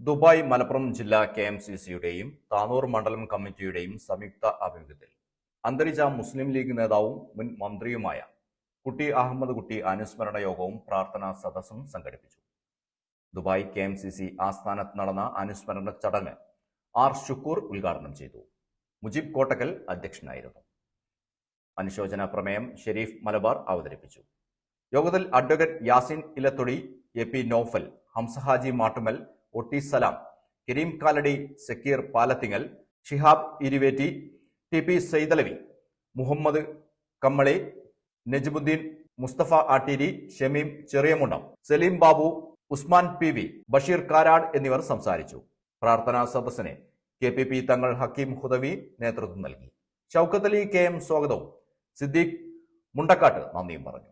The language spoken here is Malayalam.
ദുബായ് മലപ്പുറം ജില്ലാ കെ എം സി സിയുടെയും താനൂർ മണ്ഡലം കമ്മിറ്റിയുടെയും സംയുക്ത ആഭിമുഖ്യത്തിൽ അന്തരിച്ച മുസ്ലിം ലീഗ് നേതാവും മുൻ മന്ത്രിയുമായ കുട്ടി അഹമ്മദ് കുട്ടി അനുസ്മരണ യോഗവും പ്രാർത്ഥനാ സദസ്സും സംഘടിപ്പിച്ചു. Dubai K M C C ആസ്ഥാനത്ത് നടന്ന അനുസ്മരണ ചടങ്ങ് ആർ ഷുക്കൂർ ഉദ്ഘാടനം ചെയ്തു. മുജീബ് കോട്ടക്കൽ അധ്യക്ഷനായിരുന്നു. അനുശോചന പ്രമേയം ഷെരീഫ് മലബാർ അവതരിപ്പിച്ചു. യോഗത്തിൽ advocate Yasin Ilathodi A P Noufal Hamsahaji Mattumal Otti Salam Karim Kalady Sakir Palathingal Shihab Iruvetti T P Saithalavi Muhammad Kammali Najmudheen Musthafa Atteeri Shameem Cheriyamundam Salim Babu Usman P V Basheer Karad എന്നിവർ സംസാരിച്ചു. പ്രാർത്ഥനാ സദസ്സിന് കെ പി പി തങ്ങൾ ഹക്കീം ഹുദവി നേതൃത്വം നൽകി. ഷൌക്കത്ത് അലി കെ എം സ്വാഗതവും. സിദ്ദീഖ് മുണ്ടക്കാട്ട് നന്ദിയും പറഞ്ഞു.